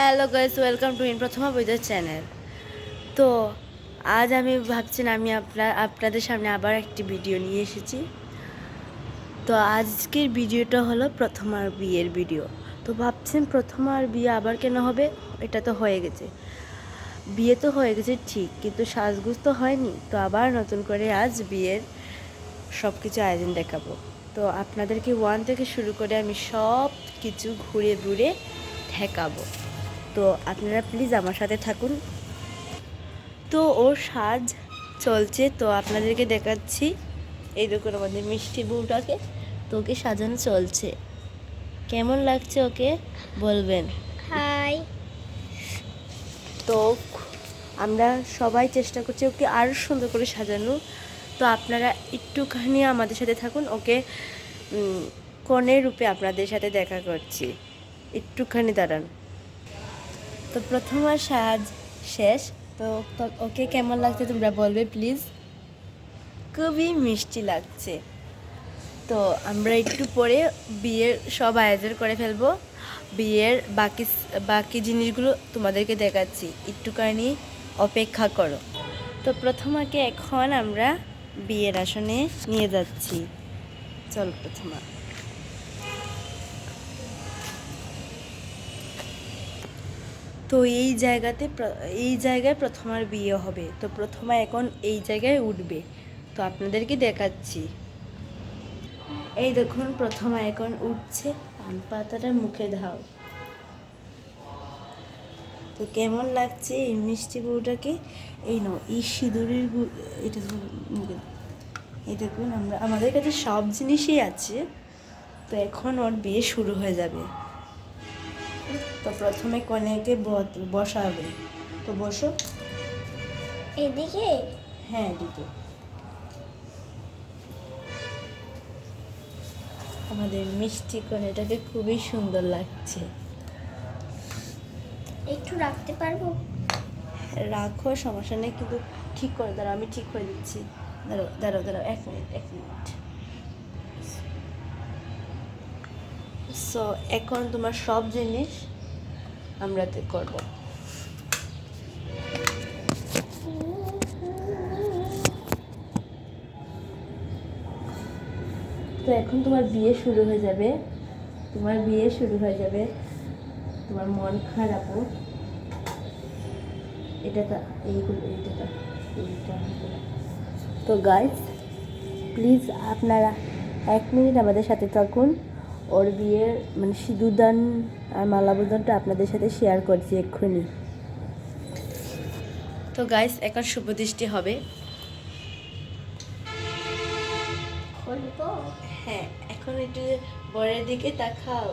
Hello guys welcome to in Prothoma Baidya channel তো আজ আমি ভাবছেন আমি আপনার আপনাদের সামনে আবার একটি ভিডিও নিয়ে এসেছি। তো আজকের ভিডিওটা হলো প্রথমার বিয়ের ভিডিও তো ভাবছেন প্রথমার বিয়ে আবার কেন হবে? এটা তো হয়ে গেছে। বিয়ে তো হয়ে গেছে, ঠিক, কিন্তু সাজগুজ তো হয়নি। তো আবার নতুন করে আজ বিয়ের সব কিছু আয়োজন দেখাবো। তো আপনাদেরকে ওয়ান থেকে শুরু করে আমি সব কিছু ঘুরে ঘুরে ঠেকাবো তো আপনারা প্লিজ আমার সাথে থাকুন। তো ওর সাজ চলছে তো আপনাদেরকে দেখাচ্ছি। এই দেখুন আমাদের মিষ্টি বউটাকে তো ওকে সাজানো চলছে। কেমন লাগছে ওকে বলবেন? হাই। তো আমরা সবাই চেষ্টা করছি ওকে আরও সুন্দর করে সাজানো। তো আপনারা একটুখানি আমাদের সাথে থাকুন ওকে কনের রূপে আপনাদের সাথে দেখা করছি। একটুখানি দাঁড়ান। তো প্রথম আর সাজ শেষ। তো ওকে কেমন লাগছে তোমরা বলবে, প্লিজ? খুবই মিষ্টি লাগছে। তো আমরা একটু পরে বিয়ের সব আয়োজন করে ফেলব। বিয়ের বাকি বাকি জিনিসগুলো তোমাদেরকে দেখাচ্ছি। একটুখানি অপেক্ষা করো। তো প্রথমাকে এখন আমরা বিয়ের আসনে নিয়ে যাচ্ছি। চল প্রথমা তো এই জায়গাতে এই জায়গায় প্রথমার বিয়ে হবে। তো প্রথমা এখন এই জায়গায় উঠবে। তো আপনাদেরকে দেখাচ্ছি। এই দেখুন, প্রথমা এখন উঠছে, পান পাতাটা মুখে ধাও তো কেমন লাগছে এই মিষ্টি বউটাকে? এই নাও, এই সিঁদুরের এটা এই দেখুন, আমরা, আমাদের কাছে সব জিনিসই আছে। তো এখন ওর বিয়ে শুরু হয়ে যাবে। তো প্রথমে কনেকে বসাবে। তো বসো। এদিকে? হ্যাঁ দিদি আমাদের মিষ্টি কনেটাকে খুবই সুন্দর লাগছে। একটু রাখতে পারব? রাখো সমস্যা নেই কিন্তু ঠিক করে দাঁড়াও আমি ঠিক করে দিচ্ছি। দাঁড়াও দাঁড়াও দাঁড়াও এক মিনিট এক মিনিট। সো এখন তোমার সব জিনিস আমরা করব। তো এখন তোমার বিয়ে শুরু হয়ে যাবে। তোমার বিয়ে শুরু হয়ে যাবে। তোমার মন খারাপও এটা তা এইগুলো এইটা এইটা। তো গাইজ প্লিজ আপনারা এক মিনিট আমাদের সাথে থাকুন। ওর বিয়ের মানে সিঁদুরদান আর মালাবদানটা আপনাদের সাথে শেয়ার করছি এক্ষুনি। তো গাইস এখন শুভ দৃষ্টি হবে। হ্যাঁ এখন একটু বরের দিকে তাকাও।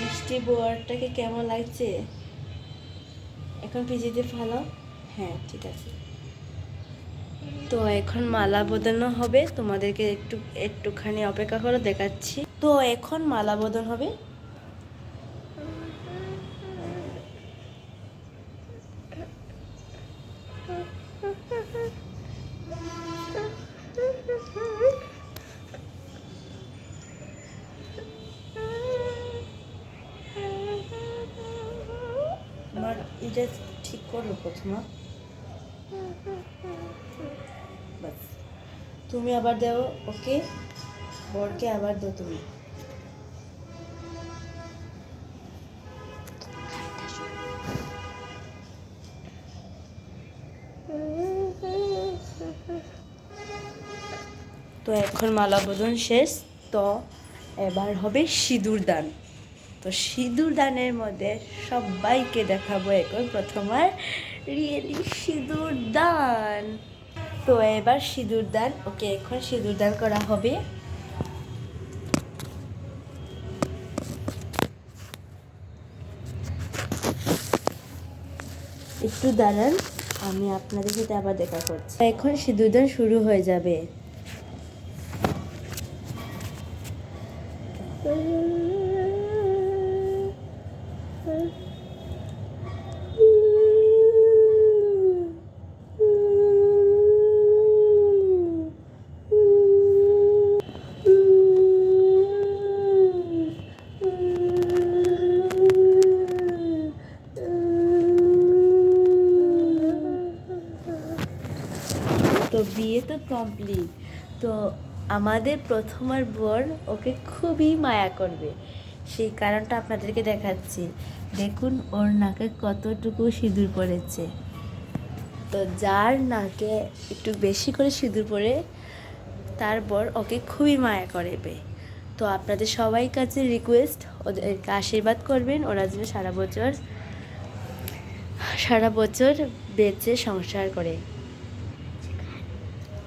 মিষ্টি বোয়ারটাকে কেমন লাগছে? এখন পিজিতে ভালো হ্যাঁ ঠিক আছে। তো এখন মালা বদলও হবে। তোমাদেরকে একটু, একটুখানি অপেক্ষা করে দেখাচ্ছি। তো এখন মালা বদল হবে। ঠিক করো প্রথমা। তুমি আবার দেও, ওকে? বরকে আবার দাও তুমি। তো এখন মালা বদন শেষ। তো এবার হবে সিঁদুর দান। তো সিঁদুর দানের মধ্যে সবাইকে দেখাবো এখন প্রথমার রিয়েলি সিঁদুর দান। তো এবার সিঁদুর দান, ওকে এখন সিঁদুর দান করা হবে। একটু দাঁড়ান, আমি আপনাদের সাথে আবার দেখা করছি। এখন সিঁদুর দান শুরু হয়ে যাবে। কমপ্লিট তো আমাদের প্রথমার বর ওকে খুবই মায়া করবে। সেই কারণটা আপনাদেরকে দেখাচ্ছি। দেখুন, ওর নাকে কতটুকু সিঁদুর পড়েছে। তো যার নাকে একটু বেশি করে সিঁদুর পড়ে তারপর ওকে খুবই মায়া করবে। তো আপনাদের সবাই কাছে রিকোয়েস্ট ওদেরকে আশীর্বাদ করবেন। ওরা যেন সারা বছর সারা বছর বেঁচে সংসার করে।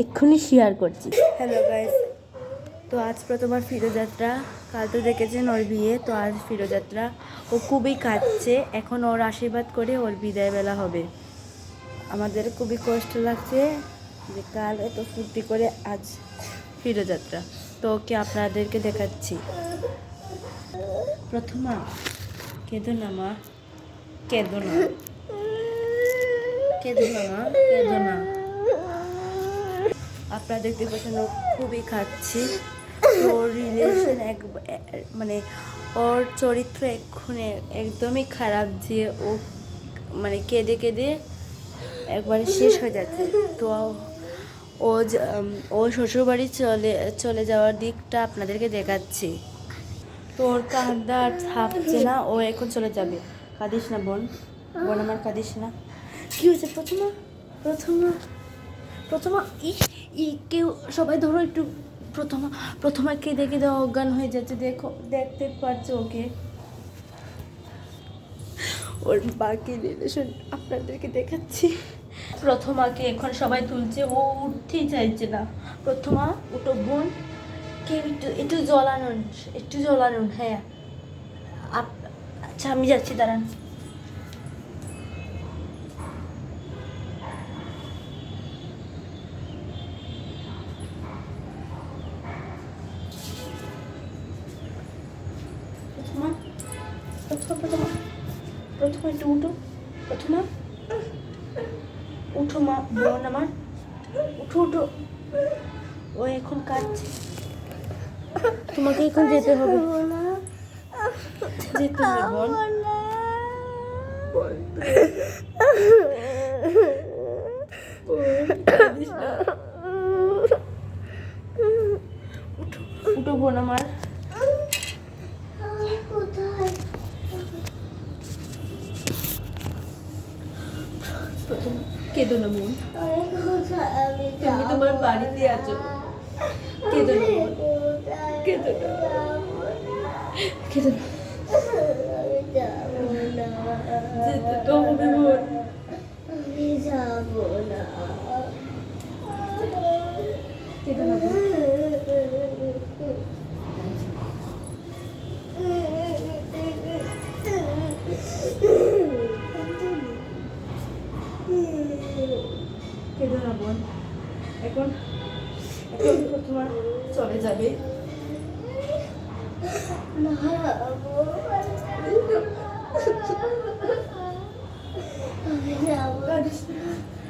এক্ষুনি শেয়ার করছি। হ্যালো গাইস তো আজ প্রথমবার ফিরোযাত্রা কাল তো দেখেছেন ওর বিয়ে, তো আজ ফিরোযাত্রা ও খুবই কাঁদছে, এখন ওর আশীর্বাদ করে ওর বিদায় বেলা হবে। আমাদের খুবই কষ্ট লাগছে যে কাল এত ফুর্তি করে আজ ফিরোযাত্রা তো ওকে আপনাদেরকে দেখাচ্ছি। প্রথমা কেঁদো না মা। কেঁদো না কেঁদো না মা কেঁদো না আপনারা দেখতে পাচ্ছেন খুবই খাচ্ছে। ওর রিলেশন এক মানে ওর চরিত্র এক্ষুনি একদমই খারাপ যে ও মানে কেঁদে কেঁদে একবারে শেষ হয়ে যাচ্ছে। তো ও ও শ্বশুরবাড়ি চলে চলে যাওয়ার দিকটা আপনাদেরকে দেখাচ্ছি। তো ওর কান্দা আর থাকছে না, ও এখন চলে যাবে। কাঁদিস না বোন বোন আমার কাঁদিস না। কি হয়েছে প্রথমা? প্রথমা? প্রথমা ই কেউ, সবাই ধরো একটু প্রথমা প্রথমা দেখে দেওয়া অজ্ঞান হয়ে যাচ্ছে, দেখো, দেখতে পারছ ওকে? ওর বাকি রিলেশন আপনাদেরকে দেখাচ্ছি। প্রথমাকে এখন সবাই তুলছে, ও উঠতেই চাইছে না। প্রথমা, উঠো বোন। কেউ একটু একটু জল আনুন একটু জল আনুন হ্যাঁ আচ্ছা আমি যাচ্ছি, দাঁড়ান প্রথমা প্রথমা প্রথমা প্রথমা একটু উঠো প্রথমা উঠো মা বোন আমার উঠো উঠো ও এখন কাঁদছে তোমাকে এখন যেতে হবে যেতে হবে বোন না। উঠো উঠো বোন আমার কোথায় প্রথম কেঁদো না বোন আমি কোথায় আমি তুমি তোমার বাড়িতে আছো কেঁদো না বোন কেঁদো না কেঁদো না আমি যাব না যেতে তো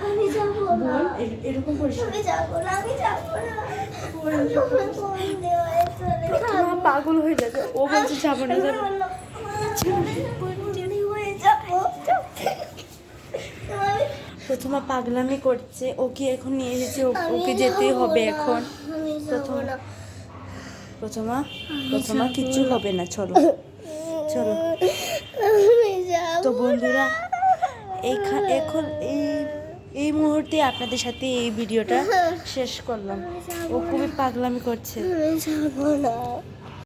আমি যাব না। এরকম করিস আমি যাব আমি যাব পাগল হয়ে যাবে। ও বলছে যাব না যাব প্রথমা পাগলামি করছে ওকে এখন নিয়ে এসেছে ও- ওকে যেতেই হবে এখন। প্রথমা প্রথমা প্রথমা কিচ্ছু হবে না চলো। চলো। তো বন্ধুরা এখন এই এই মুহূর্তে আপনাদের সাথে এই ভিডিওটা শেষ করলাম। ও খুবই পাগলামি করছে।